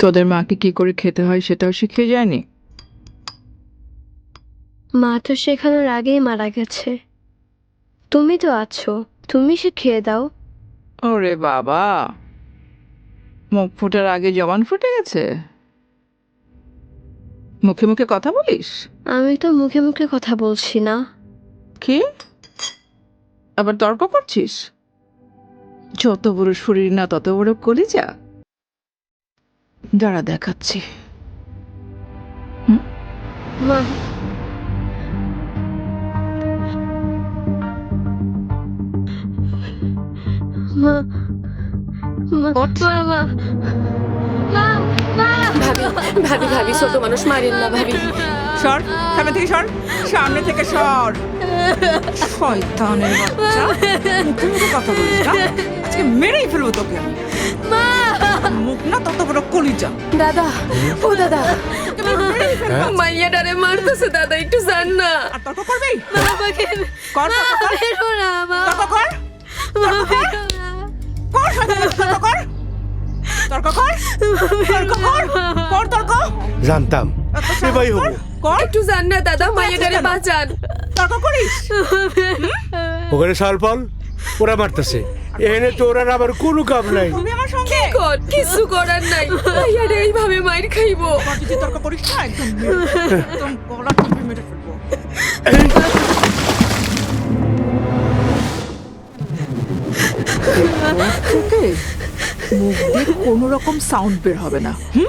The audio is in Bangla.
তোদের মাকে কি করে খেতে হয় সেটাও শিখিয়ে যায়নি? মা তো শেখানোর আগেই মারা গেছে। তুমি তো আছো তুমি শিখিয়ে দাও। ওরে বাবা! মুখ ফুটার আগে জবান ফুটে গেছে? মুখে মুখে কথা বলিস? আমি তো মুখে মুখে কথা বলছি না। কি? আবার তর্ক করছিস? যত বড় শরীর না তত বড় কলিজা। দাঁড়া দেখাচ্ছি। মা। ভাবি ভাবি ভাবি ছোট মানুষ মারেন না ভাবি। সর সামনে থেকে সর সামনে থেকে সর। শয়তানের বাচ্চা। মুখে মুখে কথা বলিস না। আজকে মেরেই ফেলব তোকে আমি। মুখ না তত বড় কলিজা দাদা ও দাদা মারতেছে দাদা একটু জান না আর তর্ক করবি আমাকে কর তর্ক কর বেরো না মা তর্ক কর মা বেরো না কর তর্ক কর তর্ক কর তর্ক কর কর তর্ক জানতাম কর, হব কর একটু জান না দাদা মাইয়া ডারে বাঁচান তর্ক করিস ওখানে সালপাল ওরা মারতেছে এখানে তোর আর আবার কোনো কাম নাই। তুমি আমার সঙ্গে? কর? কিছু করার নাই। ডারে এইভাবে মাইর খাইবো। যদি তর্ক করিস না একদম মেরে- একদম গলা টিপে মেরে ফেলব। মুখ দিয়ে কোনো রকম সাউন্ড বের হবে না। হুম?